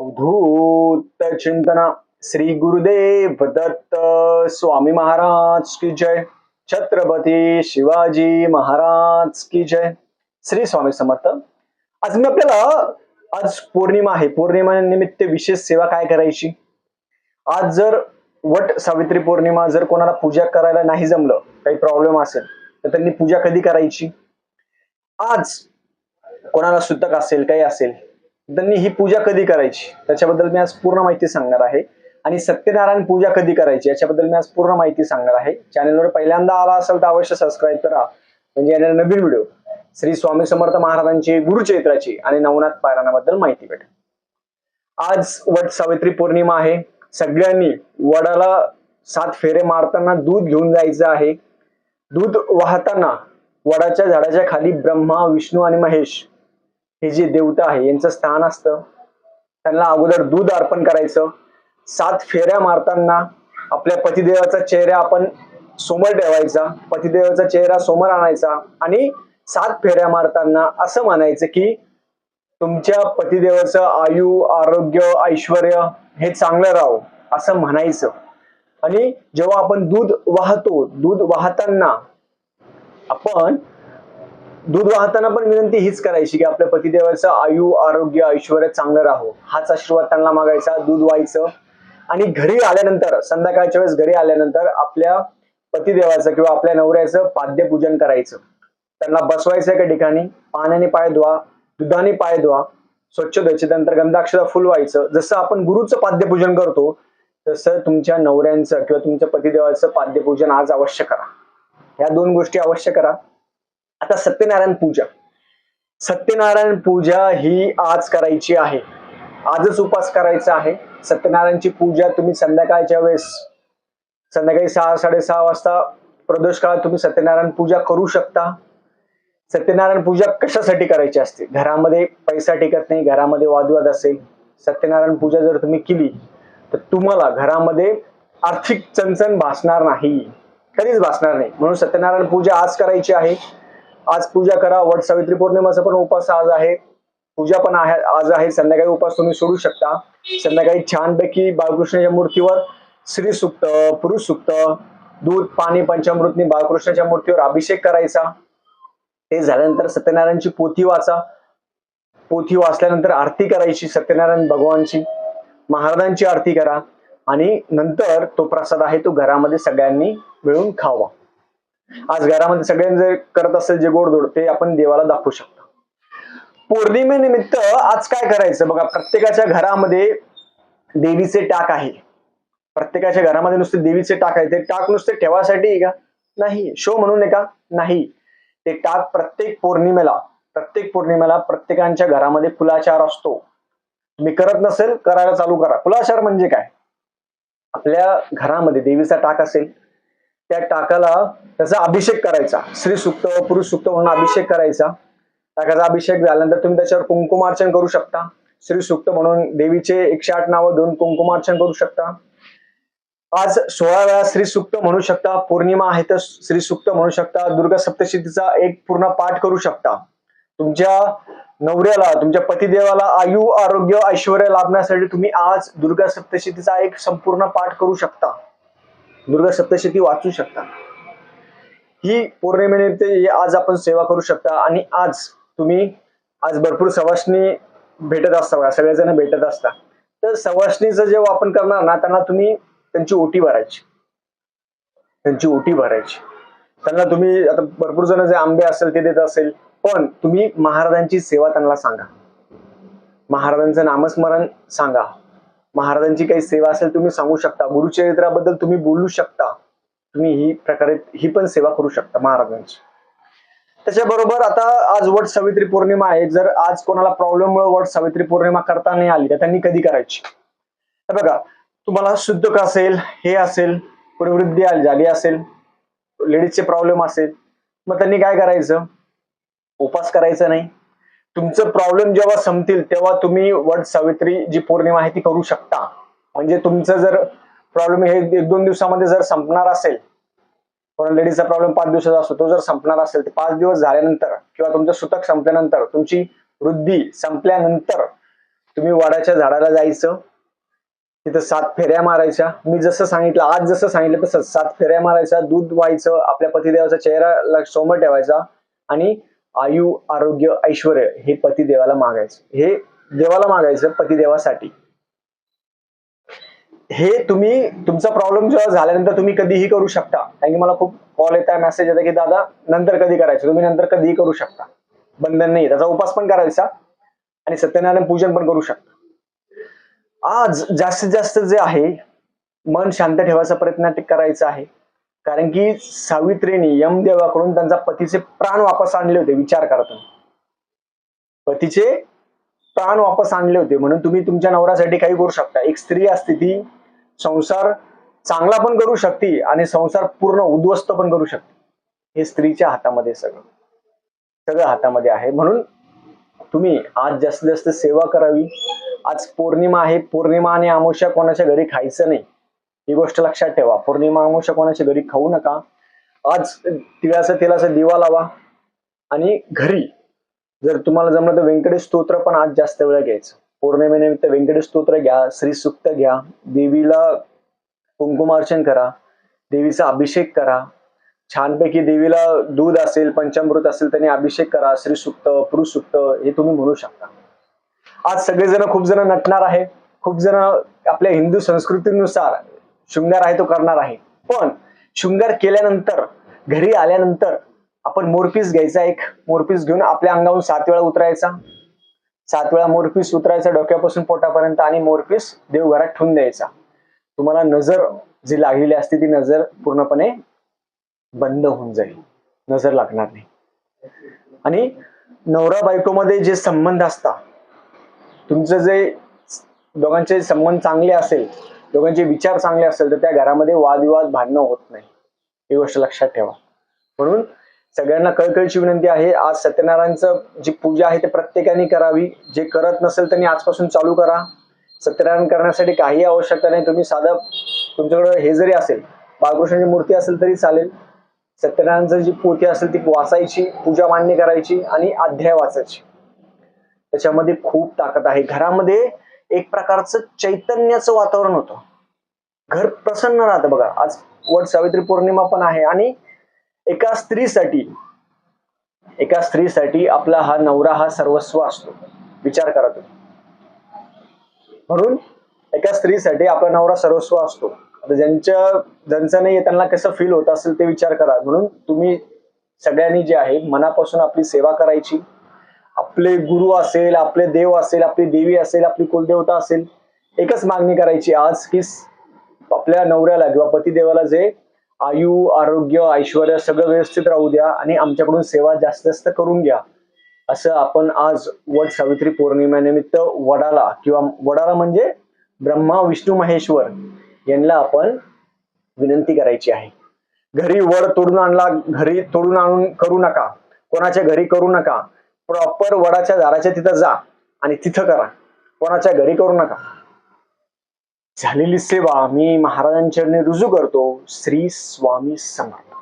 अवधूत चिंतना श्री गुरुदेव दत्त स्वामी महाराज की जय। छत्रपती शिवाजी महाराज की जय। श्री स्वामी समर्थ। आज मी आपल्याला आज पौर्णिमा आहे. पौर्णिमा निमित्त विशेष सेवा काय करायची? आज जर वट सावित्री पौर्णिमा जर कोणाला पूजा करायला नाही जमलं काही प्रॉब्लेम असेल तर त्यांनी पूजा कधी करायची? आज कोणाला सुतक असेल काही असेल त्यांनी ही पूजा कधी करायची? त्याच्याबद्दल मी आज पूर्ण माहिती सांगणार आहे. आणि सत्यनारायण पूजा कधी करायची? याच्याबद्दल मी आज पूर्ण माहिती सांगणार आहे. चॅनलवर पहिल्यांदा आला असेल तर अवश्य सबस्क्राईब करा. म्हणजे येणारे नवीन व्हिडिओ श्री स्वामी समर्थ महाराजांची गुरुचरित्राची आणि नवनाथ पारायणाबद्दल माहिती भेटेल. आज वट सावित्री पौर्णिमा आहे. सगळ्यांनी वडाला सात फेरे मारताना दूध घेऊन जायचं आहे. दूध वाहताना वडाच्या झाडाच्या खाली ब्रह्मा विष्णू आणि महेश हे जे देवता आहे यांचं स्थान असतं. त्यांना अगोदर दूध अर्पण करायचं. सात फेऱ्या मारताना आपल्या पतिदेवाचा चेहरा आपण समोर ठेवायचा. पतिदेवाचा चेहरा समोर आणायचा आणि सात फेऱ्या मारताना असं म्हणायचं की तुमच्या पतिदेवाचं आयु आरोग्य ऐश्वर हे चांगलं राहो असं म्हणायचं. आणि जेव्हा आपण दूध वाहतो दूध वाहताना आपण दूध वाहताना पण विनंती हीच करायची की आपल्या पतिदेवाचं आयु आरोग्य ऐश्वर चांगलं राहो. हाच आशीर्वाद त्यांना मागायचा दूध व्हायचं. आणि घरी आल्यानंतर संध्याकाळच्या वेळेस घरी आल्यानंतर आपल्या पतिदेवाचं किंवा आपल्या नवऱ्याचं पाद्यपूजन करायचं. त्यांना बसवायचं एका ठिकाणी पाण्याने पाय धुवा दुधाने पाय धुवा स्वच्छ धुवायचे नंतर गंधाक्षरा फुलवायचं जसं आपण गुरुचं पाद्यपूजन करतो तसं तुमच्या नवऱ्यांचं किंवा तुमच्या पतिदेवाचं पाद्यपूजन आज अवश्य करा. ह्या दोन गोष्टी अवश्य करा. आता सत्यनारायण पूजा. सत्यनारायण पूजा ही आज करायची आहे. आजच उपास करायचा आहे. सत्यनारायणची पूजा तुम्ही संध्याकाळच्या वेळेस संध्याकाळी सहा साडेसहा वाजता प्रदोष काळात तुम्ही सत्यनारायण पूजा करू शकता. सत्यनारायण पूजा कशासाठी करायची असते? घरामध्ये पैसा टिकत नाही घरामध्ये वादवाद असेल. सत्यनारायण पूजा जर तुम्ही केली तर तुम्हाला घरामध्ये आर्थिक चणचण भासणार नाही. कधीच भासणार नाही. म्हणून सत्यनारायण पूजा आज करायची आहे. आज पूजा करा. वट सावित्री पौर्णिमाचा पण उपास आज आहे. पूजा पण आहे आज आहे. संध्याकाळी उपास तुम्ही सोडू शकता. संध्याकाळी छानपैकी बाळकृष्णाच्या मूर्तीवर श्री सुक्त पुरुष सुक्त दूध पाणी पंचामृतनी बाळकृष्णाच्या मूर्तीवर अभिषेक करायचा. ते झाल्यानंतर सत्यनारायणची पोथी वाचा. पोथी वाचल्यानंतर आरती करायची सत्यनारायण भगवानची. महाराजांची आरती करा. आणि नंतर तो प्रसाद आहे तो घरामध्ये सगळ्यांनी मिळून खावा. आज घरामध्ये सगळ्यांनी जे करत असेल जे गोडधोड ते आपण देवाला दाखवू शकतो. पौर्णिमेनिमित्त आज काय करायचं? बघा प्रत्येकाच्या घरामध्ये देवीचे टाक आहे. प्रत्येकाच्या घरामध्ये नुसते देवीचे टाक आहे ते टाक नुसते ठेवासाठी आहे का? नाही. शो म्हणून का? नाही. ते टाक प्रत्येक पौर्णिमेला प्रत्येक पौर्णिमेला प्रत्येकांच्या घरामध्ये फुलाचार असतो. तुम्ही करत नसेल करायला चालू करा. फुलाचार म्हणजे काय? आपल्या घरामध्ये देवीचा टाक असेल त्या टाकाला त्याचा अभिषेक करायचा. श्री सुक्त पुरुष सुक्त म्हणून अभिषेक करायचा. टाकाचा अभिषेक झाल्यानंतर तुम्ही त्याच्यावर कुंकुमार्चन करू शकता. श्री सुक्त म्हणून देवीचे एकशे आठ नावं देऊन कुंकुमार्चन करू शकता. आज सोळा वेळा श्री सुक्त म्हणू शकता. पौर्णिमा आहे तर श्री सुक्त म्हणू शकता. दुर्गा सप्तशतीचा एक पूर्ण पाठ करू शकता. तुमच्या नवऱ्याला तुमच्या पतिदेवाला आयु आरोग्य ऐश्वर लाभण्यासाठी तुम्ही आज दुर्गा सप्तशतीचा एक संपूर्ण पाठ करू शकता. दुर्गा सप्तशती वाचू शकता. ही पौर्णिमेनिमित्त आज आपण सेवा करू शकता आणि आज तुम्ही आज भरपूर सवासणी भेटत असता बघा सगळेजण भेटत असता. तर सवासणीचं जेव्हा आपण करणार ना त्यांना तुम्ही त्यांची ओटी भरायची. त्यांची ओटी भरायची. त्यांना तुम्ही आता भरपूर जण जे आंबे असेल ते देत असेल पण तुम्ही महाराजांची सेवा त्यांना सांगा. महाराजांचं नामस्मरण सांगा. महाराजांची काही सेवा असेल तुम्ही सांगू शकता. गुरुचरित्राबद्दल तुम्ही बोलू शकता. तुम्ही ही प्रकारे ही पण सेवा करू शकता महाराजांची. त्याच्याबरोबर आता आज वट सावित्री पौर्णिमा आहे. जर आज कोणाला प्रॉब्लेममुळे वट सावित्री पौर्णिमा करता नाही आली तर त्यांनी कधी करायची? तर बघा तुम्हाला शुद्ध असेल हे असेल प्रवृद्धी झाली असेल लेडीजचे प्रॉब्लेम असेल मग त्यांनी काय करायचं? उपास करायचा नाही. तुमचं प्रॉब्लेम जेव्हा संपतील तेव्हा तुम्ही वट सावित्री जी पौर्णिमा आहे ती करू शकता. म्हणजे तुमचं जर प्रॉब्लेम हे एक दोन दिवसामध्ये जर संपणार असेल कोणा लेडीजचा प्रॉब्लेम पाच दिवसाचा असतो तो जर संपणार असेल तर पाच दिवस झाल्यानंतर किंवा तुमचं सुतक संपल्यानंतर तुमची वृद्धी संपल्यानंतर तुम्ही वडाच्या झाडाला जायचं तिथं सात फेऱ्या मारायच्या. मी जसं सांगितलं आज जसं सांगितलं तसं सात फेऱ्या मारायच्या दूध व्हायचं आपल्या पतिदेवाचा चेहरा समोर ठेवायचा आणि आयु आरोग्य ऐश्वर हे पतिदेवाला मागायचं. हे देवाला मागायचं पतिदेवासाठी. हे तुम्ही तुमचा प्रॉब्लेम जेव्हा झाल्यानंतर तुम्ही कधीही करू शकता. कारण की मला खूप कॉल येत आहे मेसेज येतात की दादा नंतर कधी करायचं? तुम्ही नंतर कधीही करू शकता. बंधन नाही त्याचा उपास पण करायचा आणि सत्यनारायण पूजन पण करू शकता. आज जास्तीत जास्त जे आहे मन शांत ठेवायचा प्रयत्न करायचा आहे. कारण की सावित्रीने यमदेवाकडून त्यांचा पतीचे प्राण वापस आणले होते विचार करताना पतीचे प्राण वापस आणले होते म्हणून तुम्ही तुमच्या नवऱ्यासाठी काही करू शकता. एक स्त्री असते ती संसार चांगला पण करू शकते आणि संसार पूर्ण उद्ध्वस्त पण करू शकते. हे स्त्रीच्या हातामध्ये सगळं सगळं हातामध्ये आहे. म्हणून तुम्ही आज जास्तीत जास्त सेवा करावी. आज पौर्णिमा आहे पौर्णिमा आणि अमावस्या कोणाच्या घरी खायचं नाही. ही गोष्ट लक्षात ठेवा. पौर्णिमा अमावस्या कोणाच्या घरी खाऊ नका. आज तिळाचा तेलाचा दिवा लावा. आणि घरी जर तुम्हाला जमलं तर व्यंकटेश स्तोत्र पण आज जास्त वेळ घ्यायचं. पौर्णिमेनिमित्त व्यंकटेश स्तोत्र घ्या श्री सुक्त घ्या देवीला कुंकुमार्चन करा देवीचा अभिषेक करा. छानपैकी देवीला दूध असेल पंचामृत असेल त्याने अभिषेक करा. श्री सुक्त पुरुषसुक्त हे तुम्ही म्हणू शकता. आज सगळेजण खूप जण नटणार आहे. खूप जण आपल्या हिंदू संस्कृतीनुसार शृंगार आहे तो करणार आहे. पण शृंगार केल्यानंतर घरी आल्यानंतर आपण मोरपीस घ्यायचा एक मोरपीस घेऊन आपल्या अंगावरून सात वेळा उतरायचा. सात वेळा मोरपीस उतरायचा डोक्यापासून पोटापर्यंत आणि मोरपीस देवघरात ठेवून द्यायचा. तुम्हाला नजर जी लागलेली असते ती नजर पूर्णपणे बंद होऊन जाईल. नजर लागणार नाही. आणि नवरा बायकोमध्ये जे संबंध असतात तुमचं जे दोघांचे संबंध चांगले असेल दोघांचे विचार चांगले असेल तर त्या घरामध्ये वादविवाद भांडणं होत नाही. ही गोष्ट लक्षात ठेवा. म्हणून सगळ्यांना कळकळीची विनंती आहे आज सत्यनारायणचं जी पूजा आहे ते प्रत्येकाने करावी. जे करत नसेल त्यांनी आजपासून चालू करा. सत्यनारायण करण्यासाठी काही आवश्यकता नाही. तुम्ही साधं तुमच्याकडे हे जरी असेल बाळकृष्णाची मूर्ती असेल तरी चालेल. सत्यनारायणचं जी पोथी असेल ती वाचायची पूजा मान्य करायची आणि अध्याय वाचायची. त्याच्यामध्ये खूप ताकद आहे. घरामध्ये एक प्रकारचं चैतन्याचं वातावरण होतं. घर प्रसन्न राहतं बघा. आज वट सावित्री पौर्णिमा पण आहे आणि एका स्त्रीसाठी एका स्त्रीसाठी आपला हा नवरा हा सर्वस्व असतो. विचार करा तुम्ही. म्हणून एका स्त्रीसाठी आपला नवरा सर्वस्व असतो. आता ज्यांच्या ज्यांचं नाही त्यांना कसं फील होत असेल ते विचार करा. म्हणून तुम्ही सगळ्यांनी जे आहे मनापासून आपली सेवा करायची. आपले गुरु असेल आपले देव असेल आपली देवी असेल आपली कुलदेवता असेल एकच मागणी करायची आज की आपल्या नवऱ्याला किंवा पतिदेवाला जे आयु आरोग्य ऐश्वर सगळं व्यवस्थित राहू द्या आणि आमच्याकडून सेवा जास्त जास्त करून घ्या. असं आपण आज वट सावित्री पौर्णिमेनिमित्त वडाला किंवा वडाला म्हणजे ब्रह्मा विष्णू महेश्वर यांना आपण विनंती करायची आहे. घरी वड तोडून आणला घरी तोडून आणून करू नका. कोणाच्या घरी करू नका. प्रॉपर वडाच्या झाडाच्या तिथं जा आणि तिथं करा. कोणाच्या घरी करू नका. झालेली सेवा मी महाराजांच्या रुजू करतो. श्री स्वामी समर्थ.